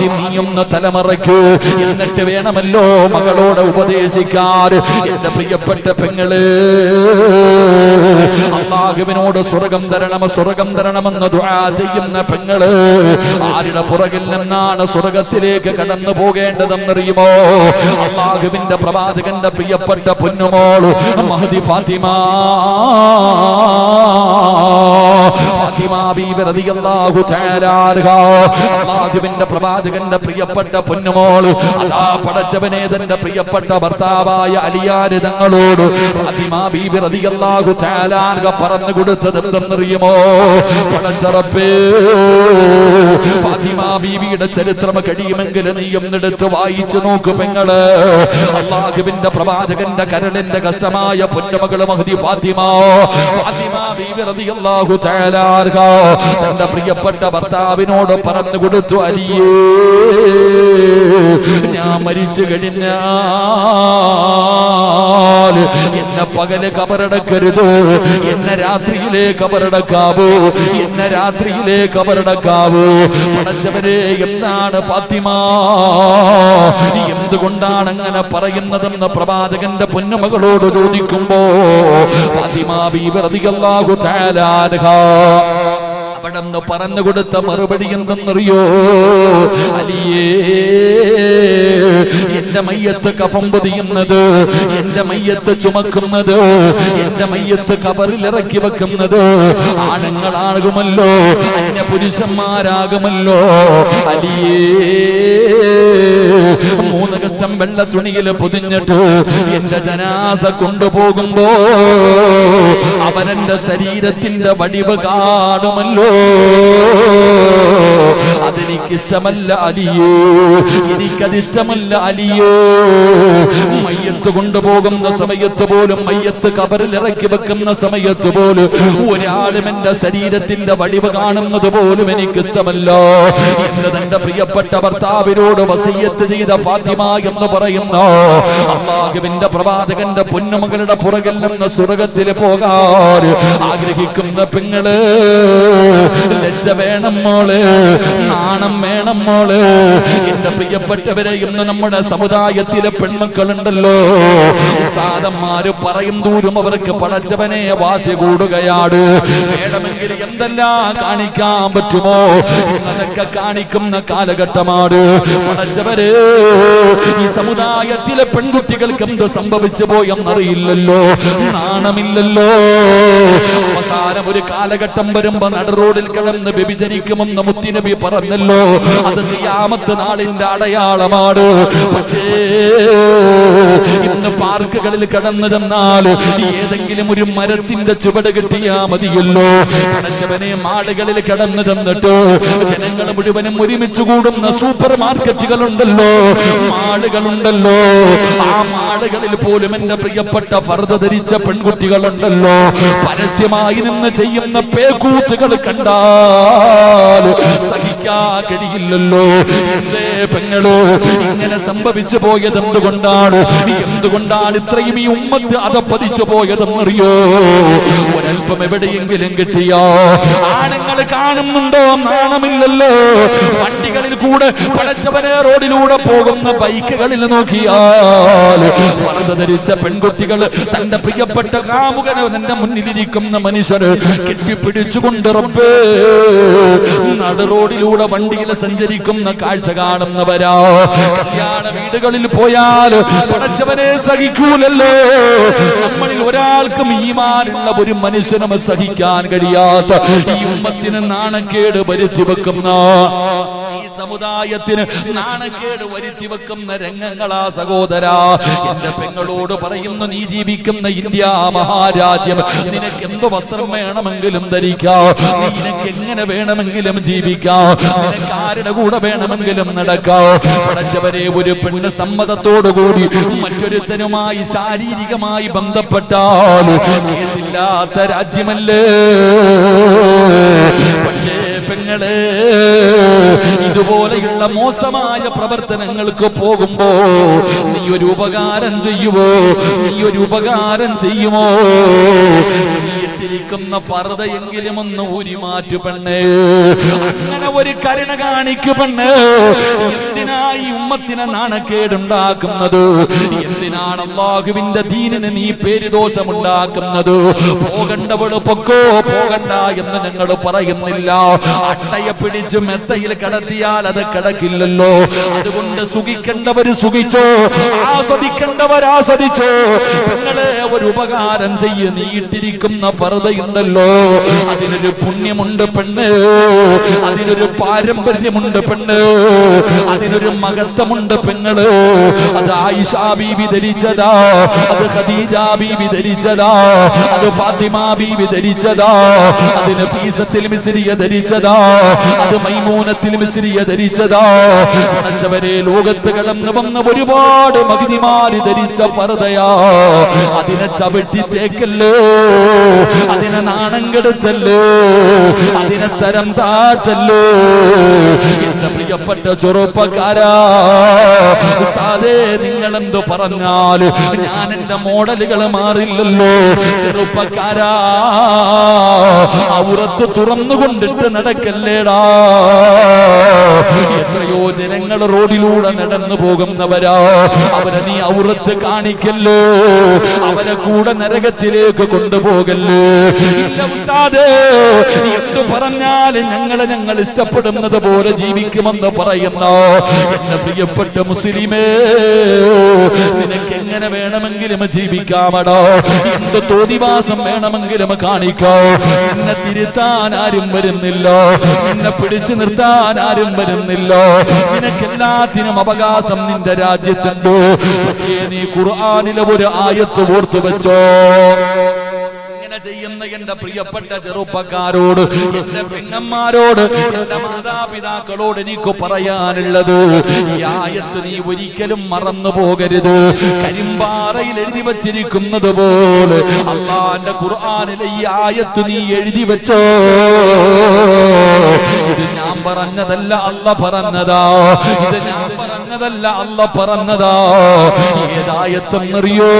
ആദ്യം നീ ഒന്ന് തലമറയ്ക്ക് എന്നിട്ട് വേണമല്ലോ മകളോട് ഉപദേശിക്കാൻ. എന്റെ പ്രിയപ്പെട്ട പെങ്ങൾ അള്ളാഹുവിനോട് സ്വർഗം തരണം സ്വർഗം തരണമെന്ന് ദുആ ചെയ്യുന്ന പെങ്ങൾ ആരുടെ പുറകിൽ നിന്നാണ് സ്വർഗത്തിലേക്ക് കടന്നു പോകേണ്ടതെന്നറിയുമോ? അള്ളാഹുവിന്റെ പ്രവാചകന്റെ പ്രിയപ്പെട്ട പൊന്നുമോൾ മഹദി ഫാത്തിമ. അള്ളാഹുവിന്റെ പ്രവാചകന്റെ പ്രിയപ്പെട്ട പൊന്നുമോൾ അതാ പടച്ചവനെ തന്റെ പ്രിയപ്പെട്ട ഭർത്താവായ അലിയാരി തങ്ങളോട് ഫാത്തിമ ബീവി റളിയല്ലാഹു തആല അൻഹ പറഞ്ഞു കൊടുത്തത് എന്തെന്നറിയുമോ? പടച്ചറപ്പേ ഫാത്തിമ ബീവിയുടെ ചരിത്രം കഴിയുമെങ്കിൽ നീ ഒന്നെടുത്ത് വായിച്ചു നോക്കു പെങ്ങൾ. അള്ളാഹുവിന്റെ പ്രവാചകന്റെ കരളിന്റെ കഷ്ടമായ പൊന്നമകൾ മഹതി ഫാത്തിമ. ഫാത്തിമ ബീവി റളിയല്ലാഹു തആല അൻഹ തന്റെ പ്രിയപ്പെട്ട ഭർത്താവിനോട് പറഞ്ഞു കൊടുത്തു അരിയേ ഞാൻ മരിച്ചു കഴിഞ്ഞാൽ എന്നെ പകൽ കബറടക്കരുത്. എന്നെ രാത്രിയിലെ കബറടക്കാവൂ. എന്നെ രാത്രിയിലെ കബറടക്കാവൂ. പടച്ചവരെ എന്താണ് ഫാത്തിമ? എന്തുകൊണ്ടാണ് അങ്ങനെ പറയുന്നതെന്ന് പ്രവാചകന്റെ പൊന്നുമകളോട് ചോദിക്കുമ്പോ ഫാത്തിമ അല്ലാഹു റളിയല്ലാഹു തആല അൻഹ അവിടെ നിന്ന് പറഞ്ഞു കൊടുത്ത മറുപടി എന്തെന്നറിയോ? അലിയേ എന്റെ മയ്യത്ത് കഫം പൊതിയുന്നത് എന്റെ മയ്യത്ത് ചുമക്കുന്നത് എന്റെ മയ്യത്ത് കബറിൽ ഇറക്കി വെക്കുന്നത് ആണുങ്ങളാകുമല്ലോ അന്യ പുരുഷന്മാരാകുമല്ലോ. അലിയേ മൂന്ന് കഷ്ടം വെള്ള തുണിയിൽ പൊതിഞ്ഞിട്ട് എന്റെ ജനാസ കൊണ്ടുപോകുമ്പോ അവനെന്റെ ശരീരത്തിന്റെ വടിവ് കാണുമല്ലോ. അതെനിക്കിഷ്ടമല്ല അലിയോ. എനിക്കതിഷ്ടമല്ല അലിയോ. മയ്യത്ത് കൊണ്ടുപോകുന്ന സമയത്ത് പോലും മയ്യത്ത് കബറിൽ ഇറക്കി വെക്കുന്ന സമയത്ത് പോലും ഒരാളും എന്റെ ശരീരത്തിന്റെ വടിവ് കാണുന്നത് പോലും എനിക്കിഷ്ടമല്ല. എന്ന് തന്റെ പ്രിയപ്പെട്ട ഭർത്താവിനോട് വസീയത്ത് ചെയ്ത ഫാത്തിമ എന്ന് പറയുന്ന അള്ളാഹുവിന്റെ പ്രവാചകന്റെ പൊന്നുമകളുടെ പുറകിൽ നിന്ന് സ്വർഗത്തിൽ പോകാൻ ആഗ്രഹിക്കുന്ന പെങ്ങൾ. ലജ്ജ വേണം മോൾ. നാണം വേണം മോൾ. എന്റെ പ്രിയപ്പെട്ടവരെ ഇന്ന് നമ്മുടെ സമുദായത്തിലെ പെൺമക്കളുണ്ടല്ലോ. ഉസ്താദന്മാര് പറയും ദൂരം അവർക്ക് പടച്ചവനെ വാശി കൂടുകയാണ്. വേണമെങ്കിൽ എന്തെല്ലാം കാണിക്കാൻ പറ്റുമോ? അതൊക്കെ കാണിക്കുന്ന കാലഘട്ടമാണ്. പടച്ചവര് ഈ സമുദായത്തിലെ പെൺകുട്ടികൾക്ക് എന്ത് സംഭവിച്ചു പോയെന്നറിയില്ലല്ലോ. നാണമില്ലല്ലോ. അവസാനം ഒരു കാലഘട്ടം വരുമ്പോ നട റോഡിൽ കിടന്ന് വ്യഭിചരിക്കുമെന്ന് മുത്തിനബി പറഞ്ഞല്ലോ. അത് ഖിയാമത്ത് നാളിന്റെ അടയാളമാണ്. പക്ഷേ ഇന്ന് പാർക്കുകളിൽ കടന്നു ചെന്നാൽ ഏതെങ്കിലും ഒരു മരത്തിന്റെ ചുവട് കിട്ടിയാ മതിയല്ലോ. പടച്ചവനെ മാളുകളിൽ കടന്നു ചെന്നിട്ട് ജനങ്ങൾ മുഴുവനും ഒരുമിച്ച് കൂടുന്ന സൂപ്പർ മാർക്കറ്റുകളുണ്ടല്ലോ. മാളുകളുണ്ടല്ലോ. ആ മാളുകളിൽ പോലും എന്റെ പ്രിയപ്പെട്ട ഫർദ ധരിച്ച പെൺകുട്ടികളുണ്ടല്ലോ. പരസ്യമായി നിന്ന് ചെയ്യുന്ന പേക്കൂത്തുകൾ കണ്ടാൽ സഹിക്കാൻ കഴിയില്ലല്ലോ പെങ്ങളോ ഇങ്ങനെ സംഭവിച്ചു പോയത് എന്തുകൊണ്ടാണ് എന്തുകൊണ്ടാണ് ഇത്രയും ഈ ഉമ്മത്ത് അതപ്പതിച്ചു പോയതെന്നറിയോ? ഒരൽപ്പം എവിടെയെങ്കിലും കിട്ടിയോ ആണുങ്ങൾ കാണുന്നുണ്ടോ? നാണമില്ലല്ലോ. വണ്ടികളിൽ കൂടെ പടച്ചവനെ റോഡിലൂടെ പോകുന്ന ബൈക്കുകളിൽ നോക്കിയാൽ ധരിച്ച പെൺകുട്ടികൾ തന്റെ പ്രിയപ്പെട്ട കാമുകനെ തന്റെ മുന്നിലിരിക്കുന്ന മനുഷ്യര് കെട്ടിപ്പിടിച്ചുകൊണ്ട് റബ്ബേ നട റോഡിലൂടെ വണ്ടിയിൽ സഞ്ചരിക്കുന്ന കാഴ്ച കാണുന്നവരാ. കല്യാണ വീടുകളിൽ പോയാൽ പടച്ചവനെ സഹിക്കൂലല്ലോ. നമ്മളിൽ ഒരാൾക്കും ഈമാനുള്ള ഒരു മനുഷ്യനും സഹിക്കാൻ കഴിയാത്ത ഈ ഉമ്മത്തിന് നാണക്കേട് വരുത്തി വെക്കുന്ന സമുദായത്തിന് നാണക്കേട് വരുത്തി വെക്കുന്ന രംഗങ്ങളാ സഹോദര. എന്റെ പെങ്ങളോട് പറയുന്നു നീ ജീവിക്കുന്ന ഇന്ത്യ മഹാരാജ്യം നിനക്ക് എന്ത് വസ്ത്രം വേണമെങ്കിലും ധരിക്കാം? നിനക്ക് എങ്ങനെ വേണമെങ്കിലും ജീവിക്കാം? നിനക്ക് ആരുടെ കൂടെ വേണമെങ്കിലും നടക്കാം? പടച്ചവരെ ഒരു പെണ്ണ് സമ്മതത്തോടുകൂടി മറ്റൊരുത്തനുമായി ശാരീരികമായി ബന്ധപ്പെട്ടാൽ കേസില്ലാത്ത രാജ്യമല്ലേ? പെങ്ങളെ ഇതുപോലെയുള്ള മോശമായ പ്രവർത്തനങ്ങൾക്ക് പോകുമ്പോ നീ ഒരു ഉപകാരം ചെയ്യുമോ നീ ഒരു ഉപകാരം ചെയ്യുമോ? ഇട്ടിരിക്കുന്ന ഫർദയെങ്കിലും ഒന്ന് ഊരി പെണ്ണേ. അങ്ങനെ ഒരു കരുണ കാണിക്കു പെണ്ണ്. എന്തിനായി ഉമ്മത്തിനെ നാണക്കേടുണ്ടാക്കുന്നത്? എന്തിനാണ് അള്ളാഹുവിന്റെ ദീനിന് നീ പേരുദോഷമുണ്ടാക്കുന്നത്? പോകണ്ടവൾ പൊക്കോ? പോകണ്ട എന്ന് ഞങ്ങൾ പറയുന്നില്ല. അട്ടയെ പിടിച്ച് മെത്തയിൽ കിടത്തിയാൽ അത് കിടക്കില്ലല്ലോ. അതുകൊണ്ട് സുഖിക്കേണ്ടവര് സുഖിച്ചോ? ആസ്വദിക്കേണ്ടവർ ആസ്വദിച്ചോ? നിങ്ങളെ ഒരു ഉപകാരം ചെയ്യ. നീട്ടിരിക്കുന്ന ഫർദയുണ്ടല്ലോ അതിനൊരു പുണ്യമുണ്ട് പെണ്ണ്. അതിനൊരു പാരമ്പര്യമുണ്ട് പെണ്ണ്. അതിനൊരു മഹത്വമുണ്ട് പെങ്ങൾ. അത് ആയിഷ ബീബി ധരിച്ചതാ. അത് ഖദീജ ബീബി ധരിച്ചതാ. അത് ഫാത്തിമ ബീബി ധരിച്ചതാ. അത് നഫീസത്തിൽ മിസ്രിയ ധരിച്ചതാ. അത് മൈമൂനത്തിൽ മിസ്രിയ ധരിച്ചതാ. പടച്ചവരെ ലോകത്ത് കടന്ന് വന്ന ഒരുപാട് മകിതിമാര് ധരിച്ച പർദയാ അതിനെ ചവിട്ടി തേക്കല്ലോ. അതിനെ നാണം കെടുത്തല്ലോ. അതിനെ തരം താഴ്ത്തല്ലോ. എന്റെ പ്രിയപ്പെട്ട ചെറുപ്പക്കാരാ സാധേ നിങ്ങൾ എന്ത് പറഞ്ഞാലും ഞാൻ എന്റെ മോഡലുകൾ മാറില്ലല്ലോ. ചെറുപ്പക്കാരാ ഔറത്ത് തുറന്നുകൊണ്ടിട്ട് നടക്കല്ലേടാ. എത്രയോ ജനങ്ങൾ റോഡിലൂടെ നടന്നു പോകുന്നവരാ. അവരെ നീ ഔറത്ത് കാണിക്കല്ലോ. അവരെ കൂടെ നരകത്തിലേക്ക് കൊണ്ടുപോകല്ലോ. എന്ത് പറഞ്ഞാലും ഞങ്ങളെ ഞങ്ങൾ ഇഷ്ടപ്പെടുന്നത് പോലെ ജീവിക്കുമെന്ന് പറയുന്ന. എന്റെ പ്രിയപ്പെട്ട മുസ്ലിമേ നിനക്ക് എങ്ങനെ വേണമെങ്കിലും ജീവിക്കാമടോ. എന്ത് തോതിവാസം വേണമെങ്കിലും കാണിക്കോ. എന്നെ തിരുത്താൻ ആരും വരുന്നില്ല. എന്നെ പിടിച്ചു നിർത്താൻ ആരും വരുന്നില്ല. നിനക്ക് എല്ലാത്തിനും അവകാശം നിന്റെ രാജ്യത്തുണ്ട്. പക്ഷേ നീ ഖുർആാനിലെ ഒരു ആയത്ത് ഓർത്തു വെച്ചോ. ചെയ്യുന്ന എന്റെ പ്രിയപ്പെട്ട ചെറുപ്പക്കാരോട് എന്റെ പെങ്ങന്മാരോട് എന്റെ മാതാപിതാക്കളോട് എനിക്ക് പറയാനുള്ളത് ഈ ആയത്ത് നീ ഒരിക്കലും മറന്നു പോകരുത്. കരിമ്പാറയിൽ എഴുതി വച്ചിരിക്കുന്നത് പോലെ അള്ളാന്റെ ഖുർആാനിലെ ഈ ആയത്ത് നീ എഴുതി വെച്ചോ. ഇത് ഞാൻ പറഞ്ഞതല്ല അല്ല പറഞ്ഞതാ. ഇത് ഞാൻ പറഞ്ഞതല്ല അല്ല പറഞ്ഞതാ. ഏതായത്തെന്നറിയോ?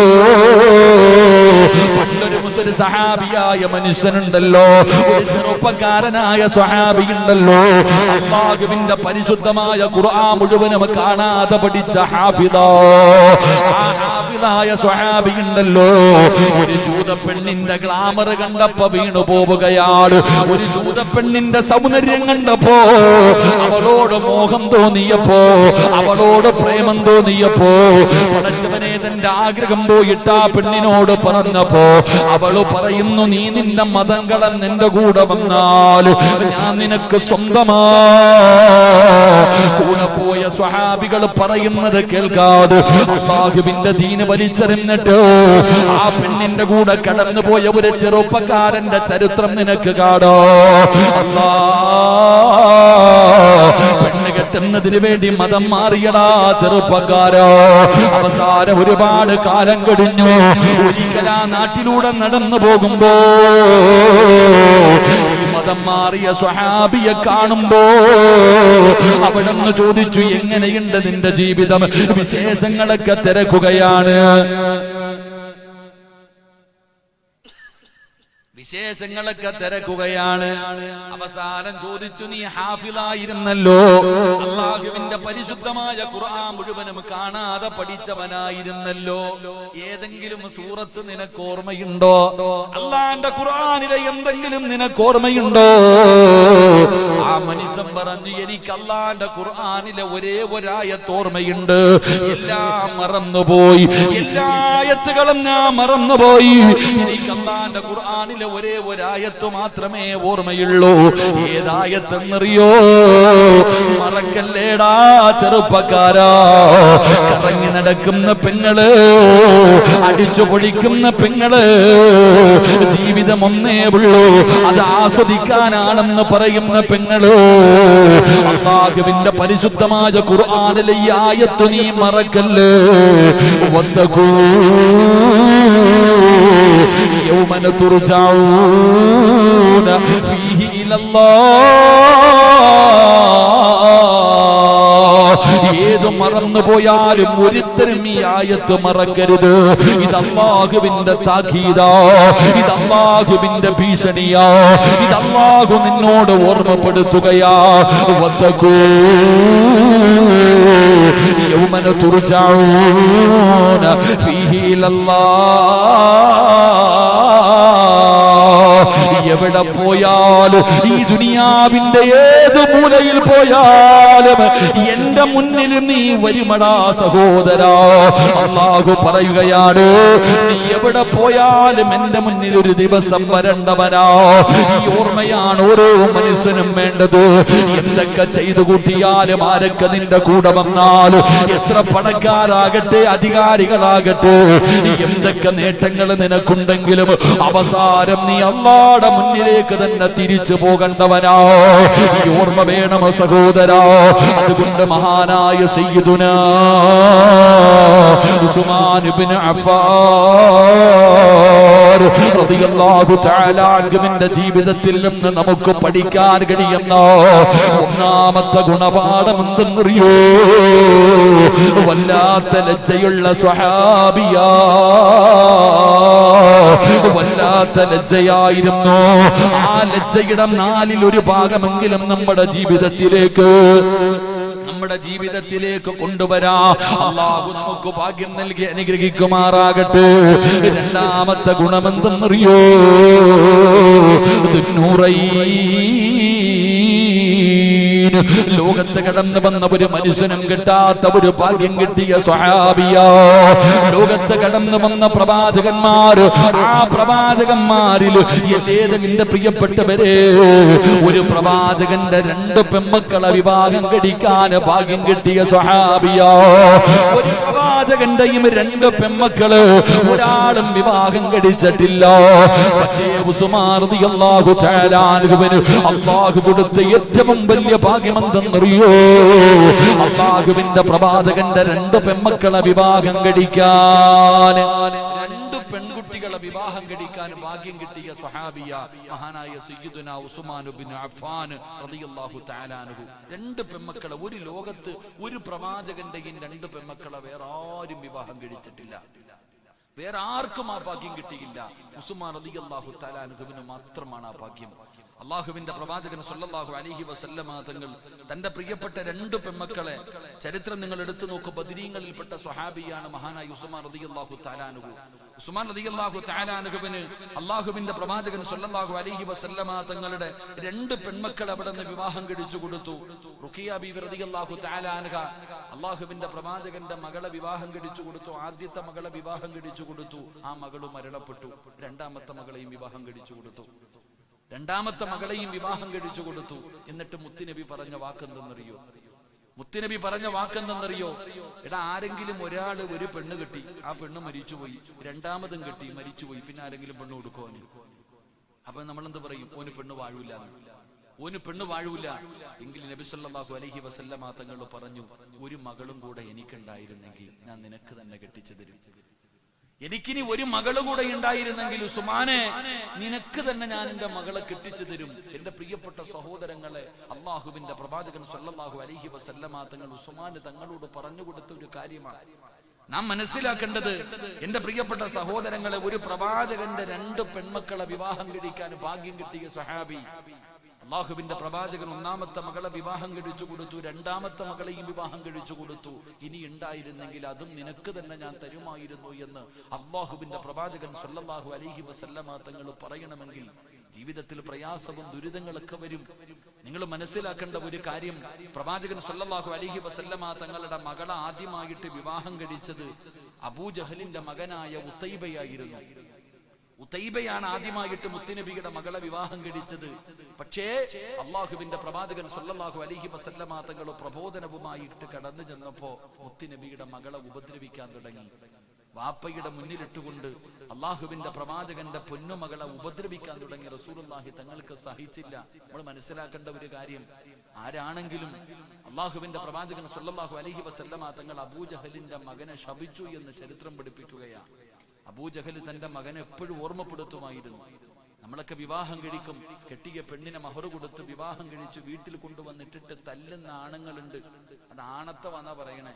മുസ്ലിം സഹാബിയായ മനുഷ്യനുണ്ടല്ലോ. ഒരു ചെറുപ്പക്കാരനായ സഹാബി ഉണ്ടല്ലോ അള്ളാഹുവിന്റെ പരിശുദ്ധമായ ഖുർആൻ മുഴുവനും കാണാതെ പഠിച്ച ഹാഫിദ. ആ ഹാഫിദായ ഉണ്ടല്ലോ ഒരു ജൂതപ്പെണ്ണിന്റെ ഗ്ലാമർ കണ്ടപ്പോ വീണു പോവുകയാണ്. ഒരു ജൂതപ്പെണ്ണിന്റെ സൗന്ദര്യം കണ്ടപ്പോ അവളോട് മോഹം തോന്നിയപ്പോ അവളോട് പ്രേമം തോന്നിയപ്പോ പടച്ചവനെ തന്റെ ആഗ്രഹം പോയിട്ട് ആ പെണ്ണിനോട് പറഞ്ഞപ്പോ അവൾ പറയുന്നു നീ നിന്റെ മതം നിന്റെ കൂടെ വന്നാൽ ഞാൻ നിനക്ക് സ്വന്തമാ. കൂടെ പോയ സ്വഹാബികൾ പറയുന്നത് കേൾക്കാതെ അള്ളാഹുവിന്റെ ദീന് വലിച്ചെറിഞ്ഞിട്ട് ആ പെണ്ണിന്റെ കൂടെ കടന്നു പോയ ഒരു ചെറുപ്പക്കാരന്റെ ചരിത്രം നിനക്ക് കാടോ അല്ലാ പെണ്ണ് കെട്ടുന്നതിന് വേണ്ടി മതം മാറിയടാ ചെറുപ്പക്കാരോ. അവസാനം ഒരുപാട് കാലം കഴിഞ്ഞു. ഒരിക്കലാ നാട്ടിലൂടെ നടന്നു പോകുമ്പോ മതം മാറിയ സ്വഹാബിയെ കാണുമ്പോ അവിടെന്ന് ചോദിച്ചു എങ്ങനെയുണ്ട് നിന്റെ ജീവിതം? വിശേഷങ്ങളൊക്കെ തിരക്കുകയാണ്. വിശേഷങ്ങളൊക്കെ തിരക്കുകയാണ്. അവസാനം ചോദിച്ചു നീ ഹാഫിലായിരുന്നല്ലോ അള്ളാഹുവിന്റെ പരിശുദ്ധമായ ഖുർആൻ മുഴുവനും കാണാതെ പഠിച്ചവനായിരുന്നല്ലോ. ഏതെങ്കിലും സൂറത്ത് നിനക്ക് ഓർമ്മയുണ്ടോ? അള്ളാന്റെ ഖുർആനിലെ എന്തെങ്കിലും നിനക്ക് ഓർമ്മയുണ്ടോ? ആ മനുഷ്യൻ പറഞ്ഞു എനിക്ക് അള്ളാന്റെ ഖുർആനിലെ ഒരേ ഒരായത്ത് ഓർമ്മയുണ്ട്. എല്ലാം മറന്നുപോയി. എല്ലാ ആയത്തുകളും ഞാൻ മറന്നുപോയി. എനിക്ക് അള്ളാന്റെ ഖുർആനിലെ ഒരേ ഒരായത്ത് മാത്രമേ ഓർമ്മയുള്ളൂ. ഏതായത്തെന്നറിയോ? മറക്കല്ലേടാ ചെറുപ്പക്കാരാ. കറങ്ങി നടക്കുന്ന പെങ്ങൾ അടിച്ചു പൊളിക്കുന്ന പെങ്ങൾ ജീവിതം ഒന്നേ ഉള്ളൂ. അത് ആസ്വദിക്കാനാണെന്ന് പറയുന്ന പെങ്ങൾ. അള്ളാഹുവിന്റെ പരിശുദ്ധമായ കുർആാനിലെ ഈ ആയത്ത് നീ മറക്കല്ലേ. ഒത്തകൂ യൗമന തുറച്ചാവൂ ترجعون فيه إلى الله ഏത് മറന്നു പോയാലും ഒരുത്തരും ഈ ആയത്ത് മറക്കരുത് ഇത് അള്ളാഹുവിന്റെ താഖീദാ ഇത് അള്ളാഹുവിന്റെ ഭീഷണിയാ ഇത് അള്ളാഹു നിന്നോട് ഓർമ്മപ്പെടുത്തുകയാ വത്തക്കൂ യൗമന തുർജഊന ഫീഹി ഇലല്ലാഹ് Radio എവിടെ പോയാലും ഈ ദുനിയാവിന്റെ ഏത് മൂലയിൽ പോയാലും എന്റെ മുന്നിൽ നീ വരുമടാ സഹോദരാ. അള്ളാഹു പറയുകയാണ് നീ എവിടെ പോയാലും എന്റെ മുന്നിൽ ഒരു ദിവസം വരണ്ടവരാ. ഈ ഓർമ്മയാണ് ഓരോ മനുഷ്യനും വേണ്ടത്. എന്തൊക്കെ ചെയ്തു കൂട്ടിയാലും ആരൊക്കെ നിന്റെ കൂടെ വന്നാലും എത്ര പണക്കാരാകട്ടെ അധികാരികളാകട്ടെ എന്തൊക്കെ നേട്ടങ്ങൾ നിനക്കുണ്ടെങ്കിലും അവസാനം നീ അള്ളാടെ മുന്നിലേക്ക് തന്നെ തിരിച്ചു പോകേണ്ടവനാ. ഓർമ്മ വേണം സഹോദരാ? അതുകൊണ്ട് മഹാനായ സയ്യിദുന ഉസ്മാൻ ഇബ്നു അഫ്ഫാൻ റളിയല്ലാഹു തആല ജീവിതത്തിൽ നിന്ന് നമുക്ക് പഠിക്കാൻ കഴിയുന്ന ഒന്നാമത്തെ ഗുണപാഠം എന്തെന്നറിയോ വല്ലാത്ത ലജ്ജയുള്ള സ്വഹാബിയാ. വല്ലാത്ത ലജ്ജയായിരുന്നു. ആ ലജ്ജയുടെ നാലിൽ ഒരു ഭാഗമെങ്കിലും നമ്മുടെ ജീവിതത്തിലേക്ക് നമ്മുടെ ജീവിതത്തിലേക്ക് കൊണ്ടുവരാ. അള്ളാഹു നമുക്ക് ഭാഗ്യം നൽകി അനുഗ്രഹിക്കുമാറാകട്ടെ. രണ്ടാമത്തെ ഗുണമെന്തെന്നറിയോ? ലോകത്ത് കടന്നു വന്ന ഒരു മനുഷ്യനും കിട്ടാത്ത ഒരു ഭാഗ്യം കിട്ടിയ സ്വഹാബിയോ. ലോകത്ത് കടന്നു വന്ന പ്രവാചകന്മാർ ആ പ്രവാചകന്മാരിൽ ഏതെങ്കിലും പ്രിയപ്പെട്ടവരെ ഒരു പ്രവാചകന്റെ രണ്ട് പെമ്മക്കളെ വിവാഹം കടിക്കാൻ ഭാഗ്യം കിട്ടിയ സ്വഹാബിയോ. ഒരു പ്രവാചകന്റെയും രണ്ട് പെമ്മക്കൾ ഒരാളും വിവാഹം കഴിച്ചിട്ടില്ല. പക്ഷേ അള്ളാഹു കൊടുത്ത ഏറ്റവും വലിയ ഭാഗ്യമെന്തെന്നറിയോ അള്ളാഹുവിന്റെ പ്രവാചകന്റെ രണ്ട് പെമ്മക്കളെ വിവാഹം കഴിക്കാൻ രണ്ട് പെൺകുട്ടികളെ വിവാഹം കഴിക്കാൻ ഭാഗ്യം കിട്ടിയ സഹാബിയ മഹാനായ സയ്യിദുന ബിൻ അഫ്ഫാൻ റളിയല്ലാഹു തആല അൻഹു. രണ്ട് പെമ്മക്കളെ ഒരു ലോകത്ത് ഒരു പ്രവാചകന്റെയും രണ്ട് പെമ്മക്കളെ വേറെ ആരും വിവാഹം കഴിച്ചിട്ടില്ല. വേറെ ആർക്കും ആ ഭാഗ്യം കിട്ടിയില്ല. ഉസ്മാൻ റളിയല്ലാഹു തആല അൻഹുവിന് മാത്രമാണ് ആ ഭാഗ്യം. അള്ളാഹുവിന്റെ പ്രവാചകൻ സല്ലല്ലാഹു അലൈഹി വസല്ലമ തങ്ങൾ തന്റെ പ്രിയപ്പെട്ട രണ്ട് പെമ്മക്കളെ ചരിത്രം നിങ്ങൾ എടുത്തു നോക്കൂ. ബദരീങ്ങളിൽപ്പെട്ട സ്വഹാബിയാണ് മഹാനായ ഉസ്മാൻ റളിയല്ലാഹു തആല അൻഹു. ഉസ്മാൻ റളിയല്ലാഹു തആല അൻഹുവിന് അള്ളാഹുവിന്റെ പ്രവാചകൻ സല്ലല്ലാഹു അലൈഹി വസല്ലമ തങ്ങളുടെ രണ്ട് പെൺമക്കൾ അവിടെ നിന്ന് വിവാഹം കഴിച്ചു കൊടുത്തു. റുഖിയ ബീവി റളിയല്ലാഹു തആല അൻഹ അള്ളാഹുവിന്റെ പ്രവാചകന്റെ മകളെ വിവാഹം കഴിച്ചു കൊടുത്തു. ആദ്യത്തെ മകളെ വിവാഹം കഴിച്ചു കൊടുത്തു. ആ മകളും മരണപ്പെട്ടു. രണ്ടാമത്തെ മകളെയും വിവാഹം കഴിച്ചു കൊടുത്തു. രണ്ടാമത്തെ മകളെയും വിവാഹം കഴിച്ചു കൊടുത്തു. എന്നിട്ട് മുത്തുനബി പറഞ്ഞ വാക്കെന്തെന്നറിയോ? മുത്തുനബി പറഞ്ഞ വാക്കെന്തെന്നറിയോ? എടാ ആരെങ്കിലും ഒരാൾ ഒരു പെണ്ണ് കെട്ടി ആ പെണ്ണ് മരിച്ചുപോയി. രണ്ടാമതും കെട്ടി മരിച്ചുപോയി. പിന്നെ ആരെങ്കിലും പെണ്ണ് കൊടുക്കുവാന് അപ്പൊ നമ്മൾ എന്ത് പറയും? ഓന് പെണ്ണ് വാഴൂല. ഓന് പെണ്ണ് വാഴൂല. എങ്കിൽ നബി സല്ലല്ലാഹു അലൈഹി വസല്ലമ തങ്ങൾ പറഞ്ഞു ഒരു മകളും കൂടെ എനിക്കുണ്ടായിരുന്നെങ്കിൽ ഞാൻ നിനക്ക് തന്നെ കെട്ടിച്ചു തരും. എനിക്കിനി ഒരു മകൾ കൂടെ ഉണ്ടായിരുന്നെങ്കിൽ ഉസ്മാനെ നിനക്ക് തന്നെ ഞാൻ എന്റെ മകളെ കെട്ടിച്ചു തരും. എന്റെ പ്രിയപ്പെട്ട സഹോദരങ്ങളെ അള്ളാഹുവിന്റെ പ്രവാചകൻ സല്ലല്ലാഹു അലൈഹി വസല്ലമ തങ്ങൾ ഉസ്മാന് തങ്ങളോട് പറഞ്ഞു കൊടുത്ത ഒരു കാര്യമാണ്. നാം മനസ്സിലാക്കേണ്ടത് എന്റെ പ്രിയപ്പെട്ട സഹോദരങ്ങളെ ഒരു പ്രവാചകന്റെ രണ്ട് പെൺമക്കളെ വിവാഹം കഴിക്കാൻ ഭാഗ്യം കിട്ടിയ സഹാബി അള്ളാഹുവിന്റെ പ്രവാചകൻ ഒന്നാമത്തെ മകളെ വിവാഹം കഴിച്ചു കൊടുത്തു രണ്ടാമത്തെ മകളെയും വിവാഹം കഴിച്ചു കൊടുത്തു. ഇനി ഉണ്ടായിരുന്നെങ്കിൽ അതും നിനക്ക് തന്നെ ഞാൻ തരുമായിരുന്നു എന്ന് അള്ളാഹുവിന്റെ പ്രവാചകൻ സല്ലാഹു അലഹി വസല്ലമ തങ്ങൾ പറയണമെങ്കിൽ ജീവിതത്തിൽ പ്രയാസവും ദുരിതങ്ങളൊക്കെ വരും. നിങ്ങൾ മനസ്സിലാക്കേണ്ട ഒരു കാര്യം പ്രവാചകൻ സല്ലാഹു അലഹി വസല്ലമ തങ്ങളുടെ മകളെ ആദ്യമായിട്ട് വിവാഹം കഴിച്ചത് അബൂജഹലിന്റെ മകനായ ഉത്തൈബയായിരുന്നു. ഉത്തൈബയാണ് ആദ്യമായിട്ട് മുത്തുനബിയുടെ മകളെ വിവാഹം കഴിച്ചത്. പക്ഷേ അള്ളാഹുവിന്റെ പ്രവാചകൻ സല്ലാഹു അലൈഹി വസല്ലമ തങ്ങൾ പ്രബോധനവുമായിട്ട് കടന്നു ചെന്നപ്പോ മുത്തുനബിയുടെ മകളെ ഉപദ്രവിക്കാൻ തുടങ്ങി. വാപ്പയുടെ മുന്നിലിട്ടുകൊണ്ട് അള്ളാഹുവിന്റെ പ്രവാചകന്റെ പൊന്നുമകളെ ഉപദ്രവിക്കാൻ തുടങ്ങി. റസൂലുള്ളാഹി തങ്ങൾക്ക് സഹിച്ചില്ല. നമ്മൾ മനസ്സിലാക്കേണ്ട ഒരു കാര്യം ആരാണെങ്കിലും അള്ളാഹുവിന്റെ പ്രവാചകൻ സല്ലാഹു അലഹി വസല്ലമ തങ്ങൾ അബൂജഹലിന്റെ മകനെ ശപിച്ചു എന്ന് ചരിത്രം പഠിപ്പിക്കുകയാണ്. അബൂജഹൽ തന്റെ മകനെ എപ്പോഴും ഓർമ്മപ്പെടുത്തുമായിരുന്നു. നമ്മളൊക്കെ വിവാഹം കഴിക്കും. കെട്ടിയ പെണ്ണിനെ മഹറു കൊടുത്ത് വിവാഹം കഴിച്ച് വീട്ടിൽ കൊണ്ടുവന്നിട്ടിട്ട് തല്ലുന്ന ആണുങ്ങളുണ്ട്. അത് ആണത്തെ വന്നാ പറയണേ.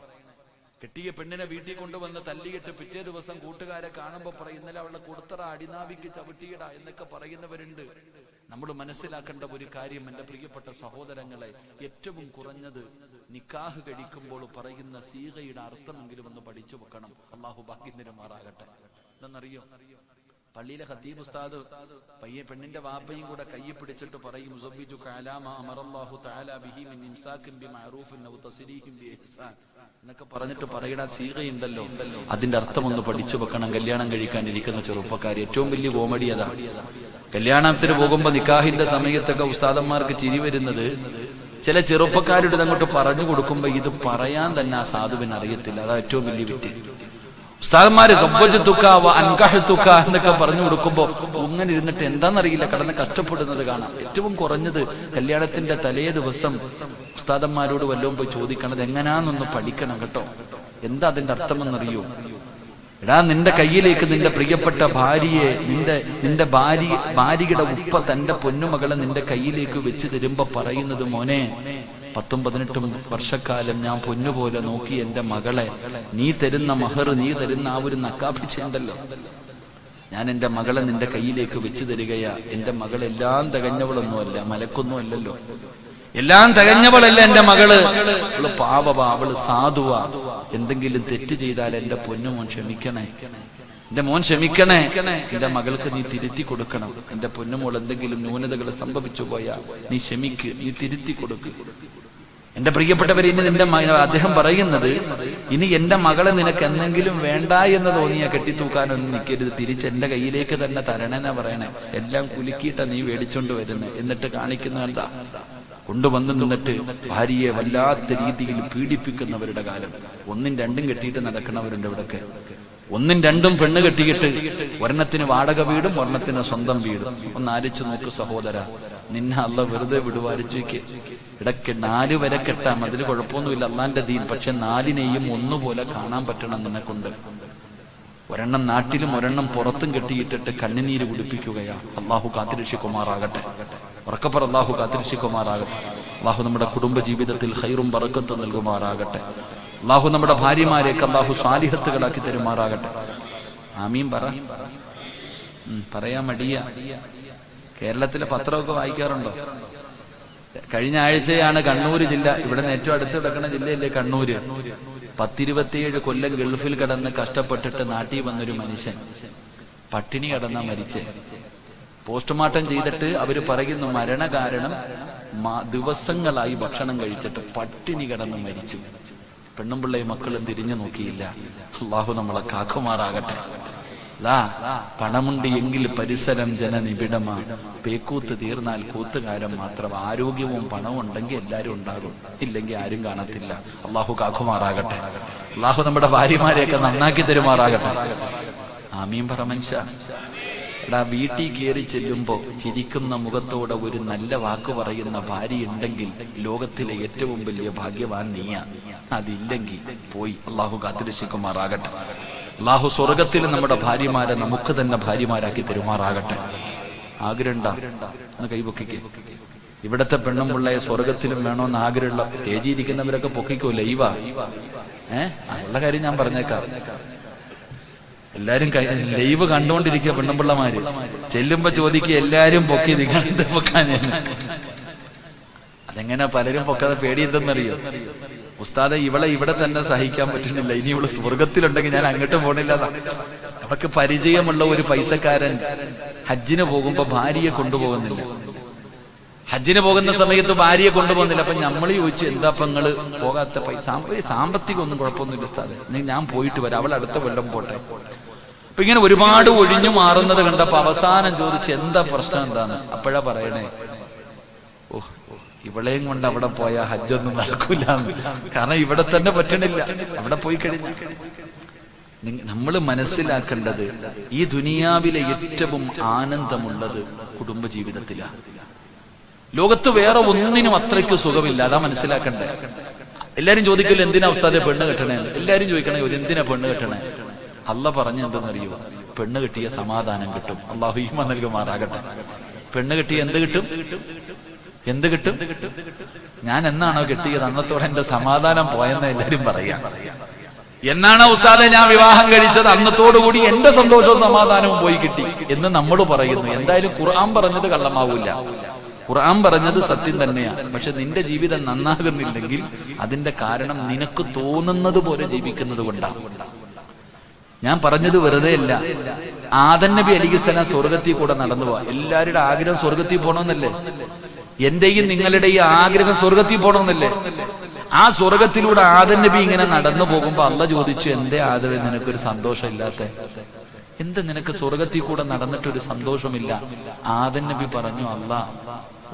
കെട്ടിയ പെണ്ണിനെ വീട്ടിൽ കൊണ്ടുവന്ന് തല്ലിയിട്ട് പിറ്റേ ദിവസം കൂട്ടുകാരെ കാണുമ്പോൾ പറയും ഇന്നലെ അവളെ കൊടുത്തറ അടിനാവിക്ക് ചവിട്ടിയിട എന്നൊക്കെ പറയുന്നവരുണ്ട്. നമ്മൾ മനസ്സിലാക്കേണ്ട ഒരു കാര്യം എന്റെ പ്രിയപ്പെട്ട സഹോദരങ്ങളെ ഏറ്റവും കുറഞ്ഞത് നിക്കാഹ് കഴിക്കുമ്പോൾ പറയുന്ന സീകയുടെ അർത്ഥമെങ്കിലും ഒന്ന് പഠിച്ചു വെക്കണം. അള്ളാഹു ബാക്കി നിരമാറാകട്ടെ എന്തെന്നറിയോ പള്ളിയിലെ ഖത്തീബ് ഉസ്താദ് പയ്യെ പെണ്ണിന്റെ വാപ്പയും കൂടെ കയ്യെ പിടിച്ചിട്ട് പറയും "ഉസവ്വിജു കലാമ അമറല്ലാഹു തആല ബിഹി മിൻ എന്നൊക്കെ പറഞ്ഞിട്ട് പറയണ സീകയുണ്ടല്ലോ അതിന്റെ അർത്ഥം ഒന്ന് പഠിച്ചു വെക്കണം. കല്യാണം കഴിക്കാനിരിക്കുന്ന ചെറുപ്പക്കാർ ഏറ്റവും വലിയ കോമഡി അതാ. കല്യാണത്തിന് പോകുമ്പോ നിക്കാഹിന്റെ സമയത്തൊക്കെ ഉസ്താദന്മാർക്ക് ചിരി വരുന്നത് ചില ചെറുപ്പക്കാരുടെ അങ്ങോട്ട് പറഞ്ഞു കൊടുക്കുമ്പോ ഇത് പറയാൻ തന്നെ ആ സാധുവിന് അറിയത്തില്ല. അതാ ഏറ്റവും വലിയ വിറ്റ്. ഉസ്താദന്മാര് സബ്ബജത്തുക്ക അൻകഹത്തുക്ക എന്നൊക്കെ പറഞ്ഞു കൊടുക്കുമ്പോ ഇങ്ങനെ ഇരുന്നിട്ട് എന്താണെന്നറിയില്ല കടന്ന് കഷ്ടപ്പെടുന്നത് കാണാം. ഏറ്റവും കുറഞ്ഞത് കല്യാണത്തിന്റെ തലേ ദിവസം ഉസ്താദന്മാരോട് വല്ലതും പോയി ചോദിക്കണത് എങ്ങനാന്നൊന്ന് പഠിക്കണം കേട്ടോ. എന്താ അതിന്റെ അർത്ഥമെന്നറിയോ? എടാ നിന്റെ കയ്യിലേക്ക് നിന്റെ പ്രിയപ്പെട്ട ഭാര്യയെ നിന്റെ നിന്റെ ഭാര്യ ഭാര്യയുടെ ഉപ്പ തന്റെ പൊന്നുമകളെ നിന്റെ കയ്യിലേക്ക് വെച്ച് തരുമ്പോ പറയുന്നത് മോനെ പത്തും പതിനെട്ടും വർഷക്കാലം ഞാൻ പൊന്നുപോലെ നോക്കി എന്റെ മകളെ നീ തരുന്ന മഹർ നീ തരുന്ന ആ ഒരു നക്കാഭിച്ചുണ്ടല്ലോ ഞാൻ എന്റെ മകളെ നിന്റെ കയ്യിലേക്ക് വെച്ചു തരികയാ. എന്റെ മകൾ എല്ലാം തികഞ്ഞവളൊന്നുമല്ല മലക്കൊന്നും അല്ലല്ലോ. എല്ലാം തികഞ്ഞവളല്ല എന്റെ മകൾ. അവൾ പാവവാ അവൾ സാധുവാ. എന്തെങ്കിലും തെറ്റ് ചെയ്താൽ എന്റെ പൊന്നുമോൻ ക്ഷമിക്കണേ. എന്റെ മോൻ ക്ഷമിക്കണേ. എന്റെ മകൾക്ക് നീ തിരുത്തി കൊടുക്കണം. എന്റെ പൊന്നുമോൾ എന്തെങ്കിലും ന്യൂനതകൾ സംഭവിച്ചു പോയാ നീ ക്ഷമിക്ക് നീ തിരുത്തി കൊടുക്ക്. എന്റെ പ്രിയപ്പെട്ടവരെ ഇനി നിന്റെ അദ്ദേഹം പറയുന്നത് ഇനി എന്റെ മകളെ നിനക്ക് എന്തെങ്കിലും വേണ്ട എന്ന് തോന്നിയാ കെട്ടിത്തൂക്കാനൊന്നും നിൽക്കരുത് തിരിച്ച് എന്റെ കയ്യിലേക്ക് തന്നെ തരണേന്നാ പറയണേ. എല്ലാം കുലുക്കിയിട്ടാ നീ മേടിച്ചോണ്ട് വരുന്നത് എന്നിട്ട് കാണിക്കുന്ന എന്താ? കൊണ്ടുവന്ന് നിന്നിട്ട് ഭാര്യയെ വല്ലാത്ത രീതിയിൽ പീഡിപ്പിക്കുന്നവരുടെ കാലം. ഒന്നും രണ്ടും കെട്ടിയിട്ട് നടക്കുന്നവരുണ്ട് ഇവിടൊക്കെ. ഒന്നും രണ്ടും പെണ്ണ് കെട്ടിയിട്ട് ഒരെണ്ണത്തിന് വാടക വീടും ഒരെണ്ണത്തിന് സ്വന്തം വീടും. ഒന്ന് ആരിച്ചു നോക്ക് സഹോദര. നിന്നെ അല്ല വെറുതെ വിടുവാരിച്ചേക്ക്. ഇടയ്ക്ക് നാല് വരെ കെട്ടാം. അതിൽ കുഴപ്പമൊന്നുമില്ല. അള്ളാന്റെ ദീൻ. പക്ഷെ നാലിനെയും ഒന്നുപോലെ കാണാൻ പറ്റണം നിന്നെ കൊണ്ട് ഒരെണ്ണം നാട്ടിലും ഒരെണ്ണം പുറത്തും കെട്ടിയിട്ടിട്ട് കണ്ണുനീര് കുടിപ്പിക്കുകയാ. അള്ളാഹു കാത്തിരക്ഷിക്കുമാറാകട്ടെ. ഉറക്കപ്പർ അള്ളാഹു കാത്തിരക്ഷിക്കുമാറാകട്ടെ. അള്ളാഹു നമ്മുടെ കുടുംബ ജീവിതത്തിൽ ഹൈറും പറക്കത്തും നൽകുമാറാകട്ടെ. അള്ളാഹു നമ്മുടെ ഭാര്യമാരെയൊക്കെ അള്ളാഹു സ്വാലിഹത്തുകളാക്കി തരുമാറാകട്ടെ. ആമീൻ പറ. പറയാ മടിയ. കേരളത്തിലെ പത്രമൊക്കെ വായിക്കാറുണ്ടോ? കഴിഞ്ഞ ആഴ്ചയാണ് കണ്ണൂർ ജില്ല. ഇവിടെ നിന്ന് ഏറ്റവും അടുത്ത് കിടക്കുന്ന ജില്ലയല്ലേ കണ്ണൂര്? പത്തിരുപത്തിയേഴ് കൊല്ലം ഗൾഫിൽ കിടന്ന് കഷ്ടപ്പെട്ടിട്ട് നാട്ടിൽ വന്നൊരു മനുഷ്യൻ. പട്ടിണി കിടന്ന മരിച്ച്. പോസ്റ്റ്മോർട്ടം ചെയ്തിട്ട് അവർ പറയുന്നു മരണകാരണം കാരണം ദിവസങ്ങളായി ഭക്ഷണം കഴിച്ചിട്ട് പട്ടിണി കിടന്ന് മരിച്ചു. പെണ്ണും പിള്ളയും മക്കളും തിരിഞ്ഞു നോക്കിയില്ല. അള്ളാഹു നമ്മളെ കാക്കുമാറാകട്ടെ. പണമുണ്ട് എങ്കിൽ പരിസരം ജനനിബിഡമാ. പേക്കൂത്ത് തീർന്നാൽ കൂത്തുകാരൻ മാത്രം. ആരോഗ്യവും പണവും ഉണ്ടെങ്കിൽ എല്ലാരും ഉണ്ടാകും. ഇല്ലെങ്കിൽ ആരും കാണത്തില്ല. അള്ളാഹു കാക്കുമാറാകട്ടെ. അള്ളാഹു നമ്മുടെ ഭാര്യമാരെയൊക്കെ നന്നാക്കി തരുമാറാകട്ടെ. ആമീൻ പറമൻഷ എടാ വീട്ടിൽ കയറി ചെല്ലുമ്പോ ചിരിക്കുന്ന മുഖത്തോടെ ഒരു നല്ല വാക്ക് പറയുന്ന ഭാര്യ ഉണ്ടെങ്കിൽ ലോകത്തിലെ ഏറ്റവും വലിയ ഭാഗ്യവാൻ നീയാ. അതില്ലെങ്കിൽ പോയി. അള്ളാഹു കാത്തിരക്ഷിക്കുമാറാകട്ടെ. അള്ളാഹു സ്വർഗത്തിൽ നമ്മുടെ ഭാര്യമാരെ നമുക്ക് തന്നെ ഭാര്യമാരാക്കി തെരുമാറാകട്ടെ. ആഗ്രഹണ്ട കൈപൊക്കിക്കേ. ഇവിടത്തെ പെണ്ണും പിള്ളയെ സ്വർഗത്തിലും വേണമെന്ന് ആഗ്രഹമുള്ള സ്റ്റേജിൽ ഇരിക്കുന്നവരൊക്കെ പൊക്കിക്കോ ലൈവ ഏഹ് കാര്യം ഞാൻ പറഞ്ഞേക്കാം. എല്ലാരും ലൈവ് കണ്ടുകൊണ്ടിരിക്കുക പെണ്ണുമ്പിള്ളമാര് ചെല്ലുമ്പോ ചോദിക്കുക എല്ലാരും പൊക്കി നിങ്ങളെന്ത് പൊക്കാൻ അതെങ്ങനെ പലരും പൊക്കാതെ പേടി എന്തെന്നറിയോ? ഉസ്താദെ ഇവളെ ഇവിടെ തന്നെ സഹിക്കാൻ പറ്റുന്നില്ല. ഇനി ഇവൾ സ്വർഗത്തിലുണ്ടെങ്കിൽ ഞാൻ അങ്ങോട്ട് പോണില്ല അവക്ക് പരിചയമുള്ള ഒരു പൈസക്കാരൻ ഹജ്ജിന് പോകുമ്പോ ഭാര്യയെ കൊണ്ടുപോകുന്നില്ല. ഹജ്ജിന് പോകുന്ന സമയത്ത് ഭാര്യയെ കൊണ്ടുപോകുന്നില്ല. അപ്പൊ നമ്മൾ ചോദിച്ചു എന്താ അപ്പൊ നിങ്ങൾ പോകാത്ത പൈസ? സാമ്പത്തികം ഒന്നും കുഴപ്പമൊന്നുമില്ല ഉസ്താദെ. ഞാൻ പോയിട്ട് വരാം. അവൾ അടുത്ത കൊല്ലം പോട്ടെ. അപ്പൊ ഇങ്ങനെ ഒരുപാട് ഒഴിഞ്ഞു മാറുന്നത് കണ്ടപ്പോ അവസാനം ചോദിച്ചു എന്താ പ്രശ്നം എന്താണ് അപ്പോഴാ പറയണേ ഓ ഇവളെയും കൊണ്ട് അവിടെ പോയ ഹജ്ജൊന്നും നടക്കൂല കാരണം ഇവിടെ തന്നെ പറ്റണില്ല. അവിടെ പോയി കഴിഞ്ഞു. നമ്മൾ മനസ്സിലാക്കേണ്ടത് ഈ ദുനിയാവിലെ ഏറ്റവും ആനന്ദമുള്ളത് കുടുംബജീവിതത്തിലാണ് ലോകത്ത് വേറെ ഒന്നിനും അത്രയ്ക്ക് സുഖമില്ല. അതാ മനസ്സിലാക്കണ്ടേ. എല്ലാരും ചോദിക്കില്ല എന്തിനാ അവസ്ഥ പെണ്ണ് കെട്ടണേ? എല്ലാരും ചോദിക്കണേ എന്തിനാ പെണ്ണ് കെട്ടണേ? അല്ല പറഞ്ഞ എന്തെന്നറിയോ പെണ്ണ് കിട്ടിയ സമാധാനം കിട്ടും. അള്ളാഹു ഈമ നൽകുമാറാകട്ടെ. പെണ്ണ് കിട്ടിയ എന്ത് കിട്ടും? എന്ത് കിട്ടും? ഞാൻ എന്നാണോ കിട്ടിയത്? അന്നത്തോടെ എന്റെ സമാധാനം പോയെന്ന് എല്ലാരും പറയാ. എന്നാണോ ഉസ്താദെ ഞാൻ വിവാഹം കഴിച്ചത്? അന്നത്തോടുകൂടി എന്റെ സന്തോഷവും സമാധാനവും പോയി കിട്ടി. എന്ന് നമ്മൾ പറയുന്നു. എന്തായാലും ഖുർആൻ പറഞ്ഞത് കള്ളമാവൂല. ഖുർആൻ പറഞ്ഞത് സത്യം തന്നെയാണ് പക്ഷെ നിന്റെ ജീവിതം നന്നാകുന്നില്ലെങ്കിൽ അതിന്റെ കാരണം നിനക്ക് തോന്നുന്നത് പോലെ ജീവിക്കുന്നത് കൊണ്ടാണ് ഞാൻ പറഞ്ഞത് വെറുതെ അല്ല. ആദൻ നബി അലിഖിസ്സലാം സ്വർഗത്തിൽ കൂടെ നടന്നു പോവാ. എല്ലാവരുടെ ആഗ്രഹം സ്വർഗത്തിൽ പോകണമെന്നല്ലേ എന്റെയും നിങ്ങളുടെയും ആഗ്രഹം സ്വർഗത്തിൽ പോണമെന്നല്ലേ? ആ സ്വർഗത്തിലൂടെ ആദൻ നബി ഇങ്ങനെ നടന്നു പോകുമ്പോ അല്ല ചോദിച്ചു എന്തേ ആദവേ നിനക്കൊരു സന്തോഷം ഇല്ലാത്ത എന്ത് നിനക്ക് സ്വർഗത്തിൽ കൂടെ നടന്നിട്ടൊരു സന്തോഷമില്ല? ആദൻ നബി പറഞ്ഞു അല്ല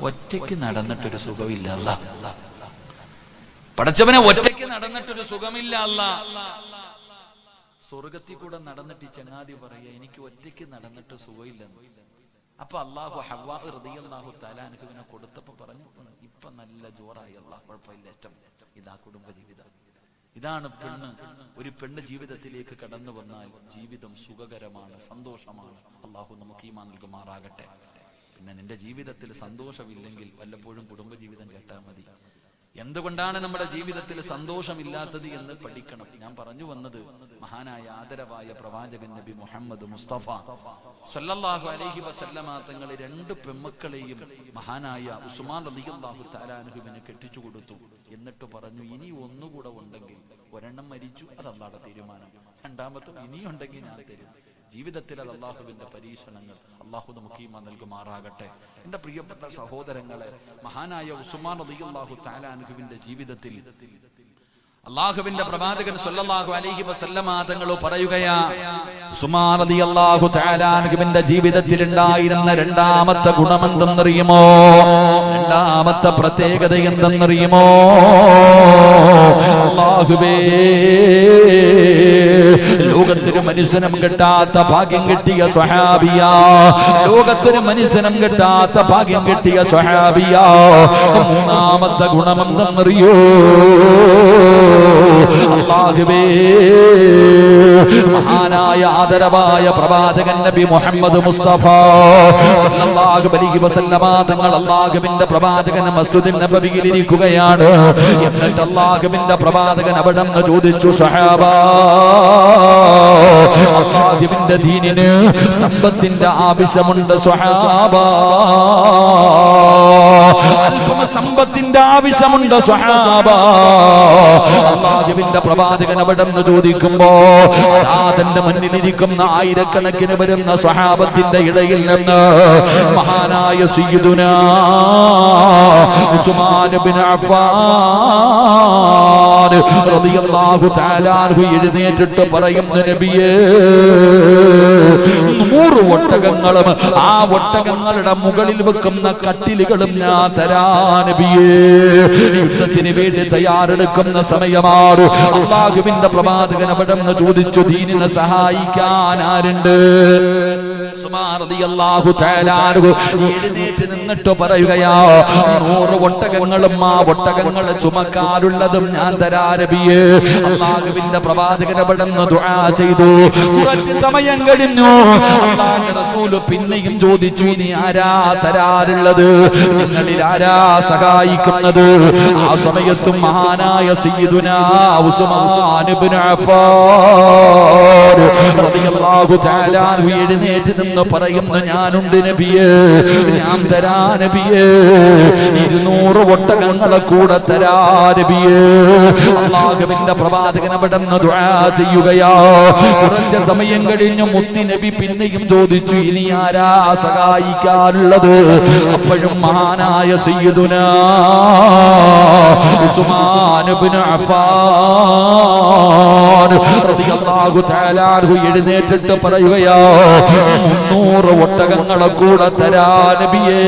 ഒറ്റയ്ക്ക് നടന്നിട്ടൊരു സുഖമില്ല അല്ല പടച്ചവനെ ഒറ്റയ്ക്ക് നടന്നിട്ടൊരു സുഖമില്ല അല്ല സ്വർഗത്തിൽ കൂടെ നടന്നിട്ട് ഈ ചങ്ങാതി പറയുക എനിക്ക് ഒറ്റയ്ക്ക് നടന്നിട്ട് സുഖമില്ലെന്ന്. അപ്പൊ അള്ളാഹു ഹവാ ഹൃദയല്ലാഹു തലാനുഹുവിനെ കൊടുത്തപ്പോ പറഞ്ഞു "ഉം, ഇപ്പൊ നല്ല ജോറായി അള്ളാഹ് കുഴപ്പമില്ല ഇഷ്ടം. ഇതാ കുടുംബ ജീവിതം. ഇതാണ് പെണ്ണ്. ഒരു പെണ്ണ് ജീവിതത്തിലേക്ക് കടന്നു വന്നാൽ ജീവിതം സുഖകരമാണ് സന്തോഷമാണ്. അള്ളാഹു നമുക്ക് ഈ നൽകുമാറാകട്ടെ. പിന്നെ നിന്റെ ജീവിതത്തിൽ സന്തോഷമില്ലെങ്കിൽ വല്ലപ്പോഴും കുടുംബജീവിതം കേട്ടാൽ മതി. എന്തുകൊണ്ടാണ് നമ്മുടെ ജീവിതത്തിൽ സന്തോഷമില്ലാത്തത് എന്ന് പഠിക്കണം. ഞാൻ പറഞ്ഞു വന്നത് മഹാനായ ആദരവായ പ്രവാചകൻ നബി മുഹമ്മദ് മുസ്തഫ സല്ലല്ലാഹു അലൈഹി വസല്ലമ തങ്ങൾ രണ്ട് പെമ്മക്കളെയും മഹാനായ ഉസ്മാൻ റളിയല്ലാഹു തആലാനുഹുവിനെ കെട്ടിച്ചു കൊടുത്തു. എന്നിട്ട് പറഞ്ഞു ഇനി ഒന്നുകൂടെ ഉണ്ടെങ്കിൽ ഒരെണ്ണം മരിച്ചു അത് അള്ളാഹുടെ തീരുമാനം. രണ്ടാമത്തും ഇനിയുണ്ടെങ്കിൽ ഞാൻ തരും. ജീവിതത്തിൽ അത് അള്ളാഹുവിന്റെ പരീക്ഷണങ്ങൾ. അള്ളാഹു നമുക്കീമ നൽകുമാറാകട്ടെ. എന്റെ പ്രിയപ്പെട്ട സഹോദരങ്ങളെ മഹാനായ ഉസ്മാൻ അള്ളാഹു താലാനുഹുവിന്റെ ജീവിതത്തിൽ അള്ളാഹുവിന്റെ പ്രവാചകൻ സല്ലല്ലാഹു അലൈഹി വസല്ലമ തങ്ങൾ പറയുകയാ ഉസ്മാൻ റളിയല്ലാഹു തആലാനുഹുവിന്റെ ജീവിതത്തിൽ ഉണ്ടായിരുന്ന രണ്ടാമത്തെ ഗുണമെന്തെന്നറിയുമോ? രണ്ടാമത്തെ പ്രത്യേകത എന്തെന്നറിയുമോ? അള്ളാഹുവേ ലോകത്തൊരു മനുഷ്യനും കിട്ടാത്ത ഭാഗ്യം കിട്ടിയ സ്വഹാബിയ. ലോകത്തിനു മനുഷ്യനും കിട്ടാത്ത ഭാഗ്യം കിട്ടിയ സ്വഹാബിയ. മൂന്നാമത്തെ ഗുണമെന്തെന്നറിയോ? അള്ളാഹുവേ മഹാനായ ആദരവായ പ്രവാചകൻ നബി മുഹമ്മദ് മുസ്തഫ സല്ലല്ലാഹു അലൈഹി വസല്ലമ പ്രവാചകൻ മസ്ജിദിൻ നബവിയിൽ ഇരിക്കുകയാണ്. എന്നിട്ട് അള്ളാഹുവിന്റെ പ്രവാചകൻ അവിടെ ചോദിച്ചു സഹാബ അള്ളാഹുവിന്റെ ദീനിന് സമ്പത്തിന്റെ ആവശ്യമുണ്ട് സ്വഹാബ അല്പം സമ്പത്തിന്റെ ആവശ്യമുണ്ട് സ്വഹാബ. അള്ളാഹുവിന്റെ പ്രവാചകൻ അവിടെ നിന്ന് ചോദിക്കുമ്പോ തന്റെ മുന്നിലിരിക്കുന്ന ആയിരക്കണക്കിന് വരുന്ന സ്വഹാബത്തിന്റെ ഇടയിൽ നിന്ന് മഹാനായ അൻഹു എഴുന്നേറ്റിട്ട് പറയും നബിയേ നൂറ് ഒട്ടകങ്ങളും ആ ഒട്ടകങ്ങളുടെ മുകളിൽ വെക്കുന്ന കട്ടിലുകളും ഞാൻ തരാനബിയേ യുദ്ധത്തിന് വേണ്ടി തയ്യാറെടുക്കുന്ന സമയമാറു അള്ളാഹുവിന്റെ പ്രവാചകൻ അവിടെ ചോദിച്ചു ദീനിനെ സഹായിക്കാൻ ആരുണ്ട്? എഴുന്നേറ്റ് നിന്നിട്ട് പറയുകയാ നൂറ് ഒട്ടകങ്ങളും ആ ഒട്ടകങ്ങളെ ചുമക്കാറുള്ളതും ഞാൻ തരാരബിയേ. അള്ളാഹുവിന്റെ പ്രവാചകൻ ദുആ ചെയ്തു. കുറച്ച് സമയം കഴിഞ്ഞു. റസൂൽ പിന്നെയും ചോദിച്ചു ഇനി ആരാ തരാറുള്ളത്? നിങ്ങളിൽ ആരാ സഹായിക്കുന്നത്? ആ സമയത്തും മഹാനായ സയ്യിദുനാ ഉസ്മാൻ ഇബ്നു അഫ്ഫാൻ റളിയല്ലാഹു തആല എഴുന്നേറ്റ് നിന്ന് പറയുന്ന ഞാനുണ്ട് നബിയേ. ഞാൻ തരാ നബിയേ. ഇരുന്നൂറ് ഒട്ടകങ്ങളെ കൂടെ തരാ നബിയേ. അള്ളാഹുവിന്റെ പ്രവാചകൻ അവിടെ ദുആ ചെയ്യുകയാ. കുറച്ച് സമയം കഴിഞ്ഞു മുത്തി നബി പിന്നെയും ചോദിച്ചു ഇനി ആരാ സഹായിക്കാനുള്ളത്? അപ്പോഴും മഹാനായ സയ്യിദുനാ ഉസ്മാൻ ഇബ്നു അഫ്ഫാൻ റളിയല്ലാഹു തആല എഴുന്നേറ്റിട്ട് പറയുകയാ മുന്നൂറ് ഒട്ടകങ്ങളെ കൂടെ തരാ നബിയേ.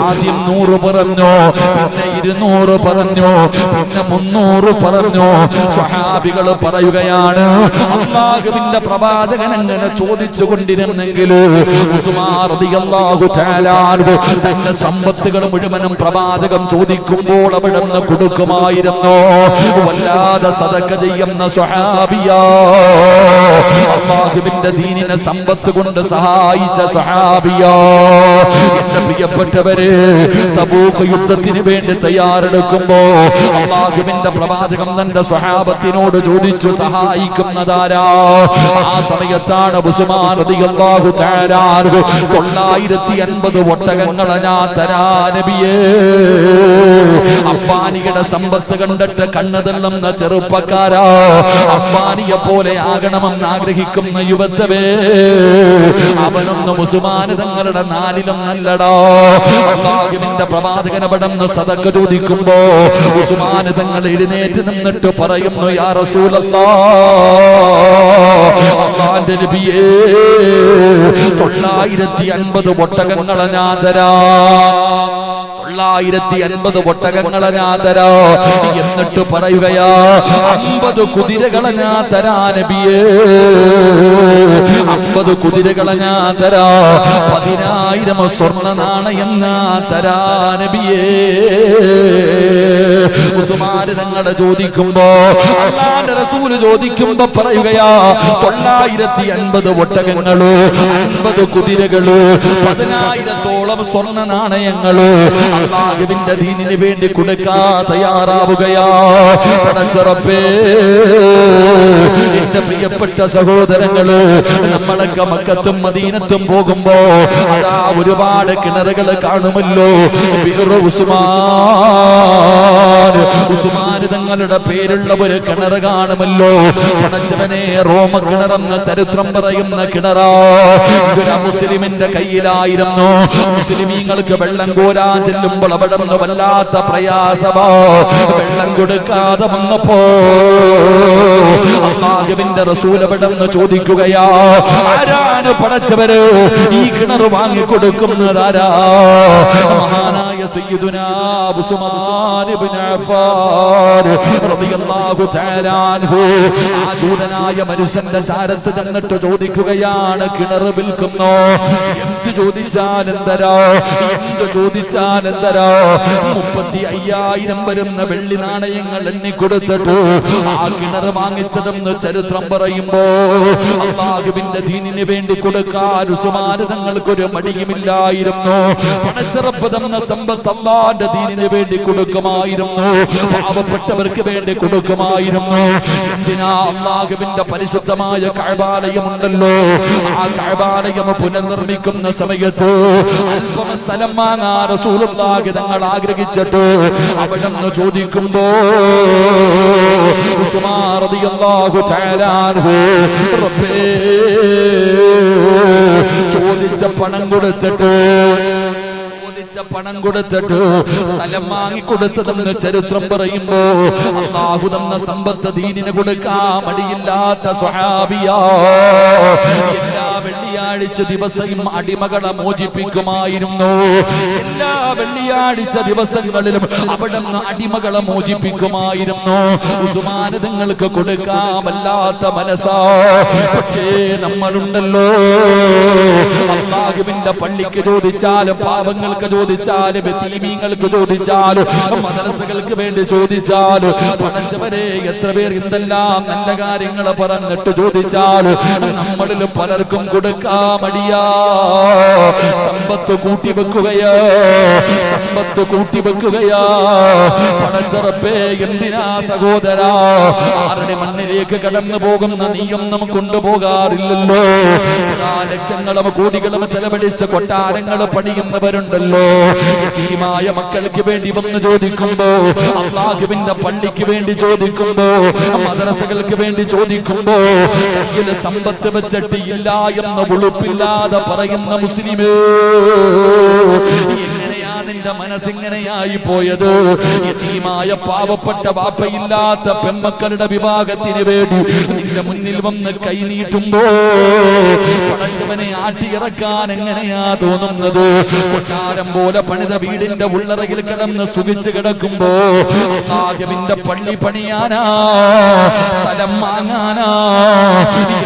ആദ്യം നൂറ് പറഞ്ഞു പിന്നെ ഇരുന്നൂറ് പറഞ്ഞു പിന്നെ മുന്നൂറ് പറഞ്ഞു. സ്വഹാബികൾ പറയുകയാണ് അള്ളാഹുവിന്റെ പ്രവാചകൻ അങ്ങനെ ചോദിച്ചു കൊണ്ടിരുന്നെങ്കിൽ തന്റെ സമ്പത്തുകൾ മുഴുവനും പ്രവാചകം ചോദിക്കുമ്പോൾ അവിടെ നിന്ന് കൊടുക്കുമായിരുന്നു. വല്ലാതെ സതക്ക ചെയ്യുന്ന സ്വഹാബിയ. സ്വഹാബിയാ അള്ളാഹുവിന്റെ ദീനിനെ സമ്പത്ത് കൊണ്ട് സഹായിച്ച സഹാബിയോ. എന്റെ പ്രിയപ്പെട്ടവര് തബൂക്ക് യുദ്ധത്തിന് വേണ്ടി തയ്യാറെടുക്കുമ്പോ അള്ളാഹുവിന്റെ പ്രവാചകം തന്റെ സ്വഹാബത്തിനോട് ചോദിച്ചു സഹായിക്കുന്നതാരാ? ആ സമയത്താണ് തൊള്ളായിരത്തി അൻപത് ഒട്ടകങ്ങളെ ഞാൻ തരാനബിയേ അപ്പാനിയുടെ സമ്പത്ത് കണ്ടിട്ട് കണ്ണു തള്ളുന്ന ചെറുപ്പക്കാരാ. അബ്ബാനിയെ പോലെ ആകണമെന്ന് ആഗ്രഹിക്കുന്ന യുവത്വേ അവനൊന്ന് മുസ്മാന് തങ്ങളുടെ നാലിലും നല്ലടോ അള്ളാഹുവിന്റെ പ്രവാചകനെ പടന്ന് സദക്ക ചോദിക്കുമ്പോ ഉസ്മാന് തങ്ങൾ എഴുന്നേറ്റ് നിന്നിട്ട് പറയുന്നു യാ റസൂലല്ലാ നബിയേ തൊള്ളായിരത്തി അൻപത് ഒട്ടകങ്ങളെ ഞാൻ തരാം. തൊള്ളായിരത്തി അൻപത് ഒട്ടകങ്ങളെ ഞാൻ തരാ. എന്നിട്ട് പറയുകയാ അമ്പത് കുതിരകളെ ഞാൻ തരാ നബിയേ. അമ്പത് കുതിരകളെ ഞാൻ തരാ. പതിനായിരം സ്വർണ നാണയം ഞാൻ തരാ നബിയേ. ഉസ്മാന് തങ്ങളെ ചോദിക്കുമ്പോ അള്ളാന്റെ റസൂൽ ചോദിക്കുമ്പോ പറയുകയാ തൊള്ളായിരത്തി അൻപത് ഒട്ടകങ്ങൾ അൻപത് കുതിരകൾ പതിനായിരത്തോളം സ്വർണ നാണയങ്ങൾ അള്ളാഹുവിന്റെ ദീനിന് വേണ്ടി കൊടുക്കാ തയ്യാറാവുകയാ. പടച്ചറപ്പേ എന്റെ പ്രിയപ്പെട്ട സഹോദരങ്ങൾ നമ്മളൊക്കെ മക്കത്തും മദീനത്തും പോകുമ്പോ അതാ ഒരുപാട് കിണറുകൾ കാണുമല്ലോ. ഉസ്മാൻ. ഉസ്മാൻ തങ്ങളുടെ പേരുള്ള ഒരു കിണർ കാണുമല്ലോ. കിണച്ചവനെ റോമ കിണറെന്ന ചരിത്രം പറയുന്ന കിണറാ? ഇതൊരു മുസ്ലിമിന്റെ കയ്യിലായിരുന്നു. മുസ്ലിമീങ്ങൾക്ക് വെള്ളം കോരാൻ ചെല്ലുമ്പോൾ അവിടെ നിന്ന് വല്ലാത്ത പ്രയാസമോ? വെള്ളം കൊടുക്കാതെ വന്നപ്പോ അള്ളാഹുവിന്റെ റസൂൽ അവിടെ നിന്ന് ചോദിക്കുകയാ ആരാണ് പടച്ചവര് ഈ കിണർ വാങ്ങിക്കൊടുക്കുന്നതാരാ സയ്യിദുനാ ഉസ്മാൻ ഇബ്നു അഫ്ഫാൻ റളിയല്ലാഹു തആല അൻഹു. ആ ജൂതനായ മനുഷ്യന്റെ ചാരത്ത് ചെന്നിട്ട് ചോദിക്കുകയാണ് കിണർ വിൽക്കുന്നോ? എന്ത് ചോദിച്ചാൽ എന്ത് ചോദിച്ചാൽ എന്തരാ മുപ്പത്തി അയ്യായിരം വരുന്ന വെള്ളി നാണയങ്ങൾ എണ്ണി കൊടുത്തിട്ട് ആ കിണർ വാങ്ങിച്ചതെന്ന് ചരിത്രം പറയുമ്പോ അള്ളാഹുവിന്റെ ദീനിന് വേണ്ടി കൊടുക്കാൻ ഉസുമാനതങ്ങൾക്കൊരു മടിയുമില്ലായിരുന്നു. പണച്ചിറപ്പ് തന്ന സമ്പത്ത് അള്ളാന്റെ ദീനിന് വേണ്ടി കൊടുക്കുമായിരുന്നു. പാവപ്പെട്ടവർക്ക് വേണ്ടി കൊടുക്കുമായിരുന്നു. എന്തിനാ അള്ളാഹുവിന്റെ പരിശുദ്ധമായ കഴബാലയമുണ്ടല്ലോ? ആ കഴബാലയം പുനർനിർമ്മിക്കുന്ന സമയത്ത് അല്പം സ്ഥലം വാങ്ങാ റസൂലുള്ളാഹി തങ്ങൾ ആഗ്രഹിച്ചിട്ട് അവിടെ നിന്ന് ചോദിക്കുമ്പോ റളിയല്ലാഹു തആല റബ്ബേ ചോദിച്ച പണം കൊടുത്തിട്ട് പണം കൊടുത്തിട്ട് സ്ഥലം വാങ്ങി കൊടുത്തതെന്ന് ചരിത്രം പറയുമ്പോ അള്ളാഹു തന്ന സമ്പത്ത് ദീനിന് കൊടുക്കാൻ മടിയില്ലാത്ത സ്വഹാബിയാ. വെള്ളിയാഴ്ച ദിവസം അടിമകളെ മോചിപ്പിക്കുമായിരുന്നു. എല്ലാ വെള്ളിയാഴ്ച ദിവസങ്ങളിലും അവിടെ നിന്ന് അടിമകളെ മോചിപ്പിക്കുമായിരുന്നു. ഉസുമാനതങ്ങൾക്ക് കൊടുക്കാമല്ലാത്ത മനസ്സാ. പക്ഷേ നമ്മളുണ്ടല്ലോ. അള്ളാഹുവിന്റെ പള്ളിക്ക് ചോദിച്ചാലും പാവങ്ങൾക്ക് ചോദിച്ചാലും തീമീങ്ങൾക്ക് ചോദിച്ചാലും മദ്രസകൾക്ക് വേണ്ടി ചോദിച്ചാലും പടച്ചവരെ എത്ര പേർ എന്തെല്ലാം നല്ല കാര്യങ്ങൾ പറഞ്ഞിട്ട് ചോദിച്ചാലും നമ്മളിൽ പലർക്കും കൊടുക്കാ മടിയാ സമ്പത്ത് കൂട്ടിവെക്കുകയാ സമ്പത്ത് കൂട്ടിവെക്കുകയാ പടച്ചറപ്പേ എന്തിനാ സഹോദരാ? ആരുടെ മണ്ണിലേക്ക് കടന്നു പോകുന്ന നീയൊന്നും കൊണ്ടുപോകാറില്ലല്ലോ. ഇതാ ലക്ഷങ്ങളും കോടികളും ചെലവഴിച്ച കൊട്ടാരങ്ങൾ പണിയുന്നവരുണ്ടല്ലോ. യതീമായ മക്കൾക്ക് വേണ്ടി വന്ന് ചോദിക്കുമ്പോ അള്ളാഹുവിന്റെ പള്ളിക്ക് വേണ്ടി ചോദിക്കുമ്പോ മദ്രസകൾക്ക് വേണ്ടി ചോദിക്കുമ്പോ കയ്യിൽ സമ്പത്ത് വെച്ചിട്ട് ഇല്ല എന്ന് ഉളുപ്പില്ലാതെ പറയുന്ന മുസ്ലിമേ നിന്റെ മനസ്സിങ്ങനെയായി പോയത്. യതീമായ പാവപ്പെട്ട വാപ്പയില്ലാത്ത പെമ്മക്കളുടെ വിഭാഗത്തിന് വേണ്ടി നിന്റെ മുന്നിൽ വന്ന് കൈനീട്ടുമ്പോ പടച്ചവനെ ആട്ടിയിറക്കാൻ എങ്ങനെയാ തോന്നുന്നത്? കൊട്ടാരം പോലെ പണിത വീടിന്റെ ഉള്ളറകിൽ കിടന്ന് സുഖിച്ചു കിടക്കുമ്പോ ആദ്യമിന്റെ പള്ളി പണിയാനാ സ്ഥലം വാങ്ങാനാ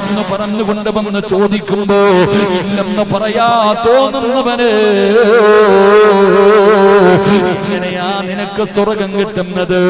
എന്ന് പറഞ്ഞുകൊണ്ട് വന്ന് ചോദിക്കുമ്പോ ഇല്ലെന്ന് പറയാ തോന്നുന്നവന്. എങ്ങനെയാ നിനക്ക് സ്വർഗം കിട്ടുന്നത്?